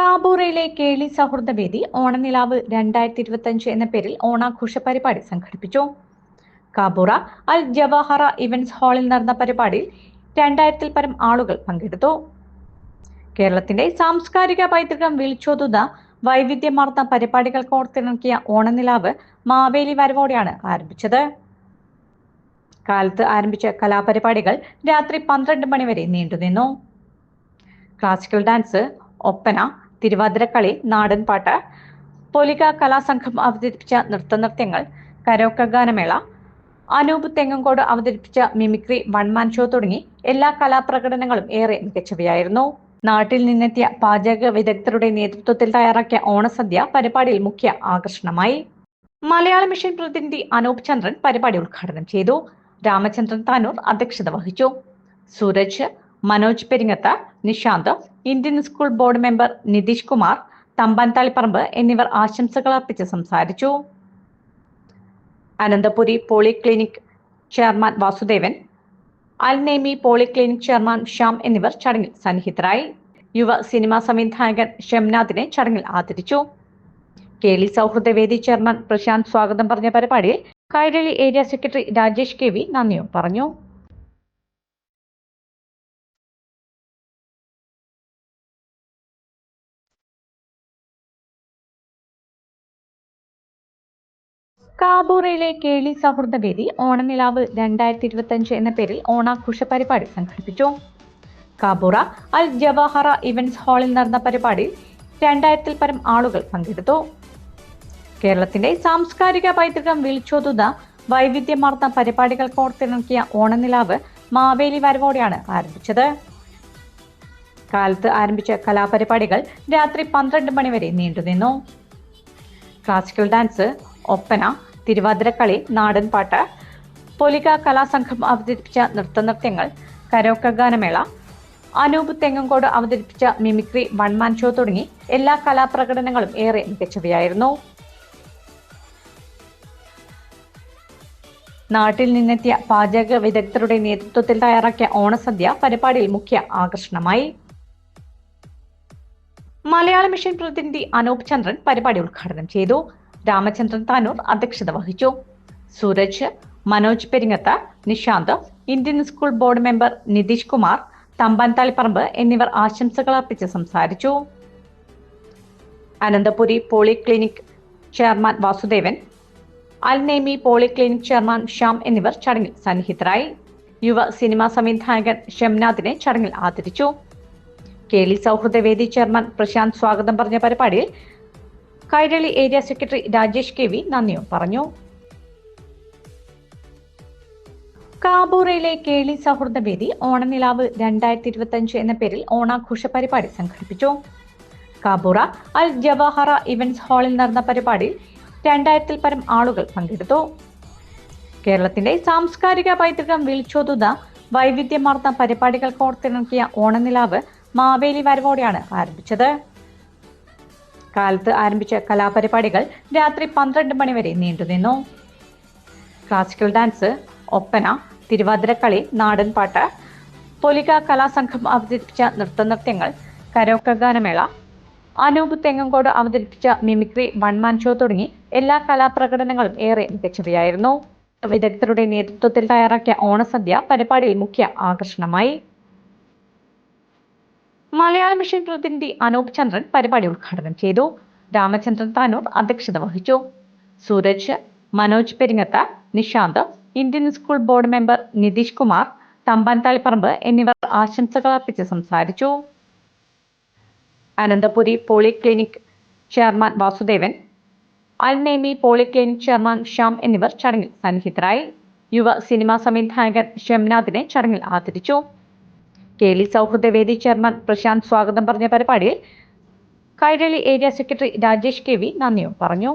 കാബൂറയിലെ കേളി സൗഹൃദ വേദി ഓണനിലാവ് രണ്ടായിരത്തി ഇരുപത്തഞ്ച് എന്ന പേരിൽ ഓണാഘോഷ പരിപാടി സംഘടിപ്പിച്ചു. കാബൂറ അൽ ജവാഹറ ഇവന്റ്സ് ഹാളിൽ നടന്ന പരിപാടിയിൽ രണ്ടായിരത്തിൽ പരം ആളുകൾ പങ്കെടുത്തു. കേരളത്തിന്റെ സാംസ്കാരിക പൈതൃകം വിളിച്ചോതുന്ന വൈവിധ്യമാർന്ന പരിപാടികൾ കോർത്തിണക്കിയ ഓണനിലാവ് മാവേലി വരവോടെയാണ് ആരംഭിച്ചത്. കാലത്ത് ആരംഭിച്ച കലാപരിപാടികൾ രാത്രി പന്ത്രണ്ട് മണിവരെ നീണ്ടുനിന്നു. ക്ലാസിക്കൽ ഡാൻസ് ഒപ്പന തിരുവാതിരക്കളി നാടൻപാട്ട് പൊലിക കലാസംഘം അവതരിപ്പിച്ച നൃത്തനൃത്യങ്ങൾ കരോക്ക ഗാനമേള അനൂപ് തെങ്ങങ്കോട് അവതരിപ്പിച്ച മിമിക്രി വൺമാൻ ഷോ തുടങ്ങി എല്ലാ കലാപ്രകടനങ്ങളും ഏറെ മികച്ചവയായിരുന്നു. നാട്ടിൽ നിന്നെത്തിയ പാചക വിദഗ്ധരുടെ നേതൃത്വത്തിൽ തയ്യാറാക്കിയ ഓണസദ്യ പരിപാടിയിൽ മുഖ്യ ആകർഷണമായി. മലയാള മിഷൻ പ്രതിനിധി അനൂപ് ചന്ദ്രൻ പരിപാടി ഉദ്ഘാടനം ചെയ്തു. രാമചന്ദ്രൻ താനൂർ അധ്യക്ഷത വഹിച്ചു. Sooraj Manoj Peringath Nishanth Indian school board member Nitish Kumar Thampan Taliparamba എന്നിവർ ആശംസകൾ അർപ്പിച്ച് സംസാരിച്ചു. Ananthapuri polyclinic chairman Vasudevan Alnemi polyclinic chairman Shyam എന്നിവർ ചടങ്ങിൽ സന്നിഹിതരായി. യുവ സിനിമാ സംവിധായകൻ ഷംനാഥിനെ ചടങ്ങിൽ ആദരിച്ചു. കേളി സൗഹൃദവേദി ചെയർമാൻ പ്രശാന്ത് സ്വാഗതം പറഞ്ഞ പരിപാടിയിൽ Kairali area secretary Rajesh K V നന്ദിയും പറഞ്ഞു. കാബൂറയിലെ കേളി സൗഹൃദ വേദി ഓണനിലാവ് രണ്ടായിരത്തി ഇരുപത്തഞ്ച് എന്ന പേരിൽ ഓണാഘോഷ പരിപാടി സംഘടിപ്പിച്ചു. കാബൂറ അൽ ജവാഹറ ഇവന്റ്സ് ഹാളിൽ നടന്ന പരിപാടിയിൽ രണ്ടായിരത്തിൽ പരം ആളുകൾ പങ്കെടുത്തു. കേരളത്തിന്റെ സാംസ്കാരിക പൈതൃകം വിളിച്ചോതുന്ന വൈവിധ്യമാർന്ന പരിപാടികൾ കോർത്തിണക്കിയ ഓണനിലാവ് മാവേലി വരവോടെയാണ് ആരംഭിച്ചത്. കാലത്ത് ആരംഭിച്ച കലാപരിപാടികൾ രാത്രി പന്ത്രണ്ട് മണിവരെ നീണ്ടുനിന്നു. ക്ലാസിക്കൽ ഡാൻസ് ഒപ്പന തിരുവാതിരക്കളി നാടൻപാട്ട് പൊലിക കലാസംഘം അവതരിപ്പിച്ച നൃത്തനൃത്യങ്ങൾ കരോക്ക ഗാനമേള അനൂപ് തെങ്ങങ്കോട് അവതരിപ്പിച്ച മിമിക്രി വൺമാൻ ഷോ തുടങ്ങി എല്ലാ കലാപ്രകടനങ്ങളും ഏറെ മികച്ചവയായിരുന്നു. നാട്ടിൽ നിന്നെത്തിയ പാചക വിദഗ്ധരുടെ നേതൃത്വത്തിൽ തയ്യാറാക്കിയ ഓണസദ്യ പരിപാടിയിൽ മുഖ്യ ആകർഷണമായി. മലയാള മിഷൻ പ്രതിനിധി അനൂപ് ചന്ദ്രൻ പരിപാടി ഉദ്ഘാടനം ചെയ്തു. രാമചന്ദ്രൻ താനൂർ അധ്യക്ഷത വഹിച്ചു. Sooraj Manoj Peringath Nishanth Indian school board member Nitish Kumar Thampan Taliparamba എന്നിവർ ആശംസകൾ അർപ്പിച്ച് സംസാരിച്ചു. Ananthapuri polyclinic chairman Vasudevan Alnemi polyclinic chairman Shyam എന്നിവർ ചടങ്ങിൽ സന്നിഹിതരായി. യുവ സിനിമാ സംവിധായകൻ ഷംനാഥിനെ ചടങ്ങിൽ ആദരിച്ചു. കേളി സൗഹൃദവേദി ചെയർമാൻ പ്രശാന്ത് സ്വാഗതം പറഞ്ഞ പരിപാടിയിൽ Kairali area secretary Rajesh K V നന്ദിയും പറഞ്ഞു. കാബൂറയിലെ കേളി സൗഹൃദ വേദി ഓണനിലാവ് രണ്ടായിരത്തി ഇരുപത്തഞ്ച് എന്ന പേരിൽ ഓണാഘോഷ പരിപാടി സംഘടിപ്പിച്ചു. കാബൂറ അൽ ജവാഹറ ഇവന്റ്സ് ഹാളിൽ നടന്ന പരിപാടിയിൽ രണ്ടായിരത്തിൽ പരം ആളുകൾ പങ്കെടുത്തു. കേരളത്തിന്റെ സാംസ്കാരിക പൈതൃകം വിളിച്ചോതുന്ന വൈവിധ്യമാർന്ന പരിപാടികൾ കോർത്തിണക്കിയ ഓണനിലാവ് മാവേലി വരവോടെയാണ് ആരംഭിച്ചത്. കാലത്ത് ആരംഭിച്ച കലാപരിപാടികൾ രാത്രി പന്ത്രണ്ട് മണിവരെ നീണ്ടുനിന്നു ക്ലാസിക്കൽ ഡാൻസ് ഒപ്പന തിരുവാതിരക്കളി നാടൻപാട്ട് പൊലിക കലാസംഘം അവതരിപ്പിച്ച നൃത്തനൃത്യങ്ങൾ കരോക്ക ഗാനമേള അനൂപ് തെങ്ങങ്കോട് അവതരിപ്പിച്ച മിമിക്രി വൺമാൻ ഷോ തുടങ്ങി എല്ലാ കലാപ്രകടനങ്ങളും ഏറെ മികച്ചവയായിരുന്നു. വിദഗ്ധരുടെ നേതൃത്വത്തിൽ തയ്യാറാക്കിയ ഓണസദ്യ പരിപാടിയിൽ മുഖ്യ ആകർഷണമായി. മലയാള മിഷൻ പ്രതിനിധി അനൂപ് ചന്ദ്രൻ പരിപാടി ഉദ്ഘാടനം ചെയ്തു. രാമചന്ദ്രൻ താനൂർ അധ്യക്ഷത വഹിച്ചു. Sooraj Manoj Peringath Nishanth Indian school board member Nitish Kumar Thampan Taliparamba എന്നിവർ ആശംസകൾ അർപ്പിച്ച് സംസാരിച്ചു. Ananthapuri polyclinic chairman Vasudevan Alnemi polyclinic chairman Shyam എന്നിവർ ചടങ്ങിൽ സന്നിഹിതരായി. യുവ സിനിമാ സംവിധായകൻ ഷംനാഥിനെ ചടങ്ങിൽ ആദരിച്ചു. കേളി സൗഹൃദ വേദി ചെയർമാൻ പ്രശാന്ത് സ്വാഗതം പറഞ്ഞ പരിപാടിയിൽ Kairali area secretary Rajesh K V നന്ദിയും പറഞ്ഞു.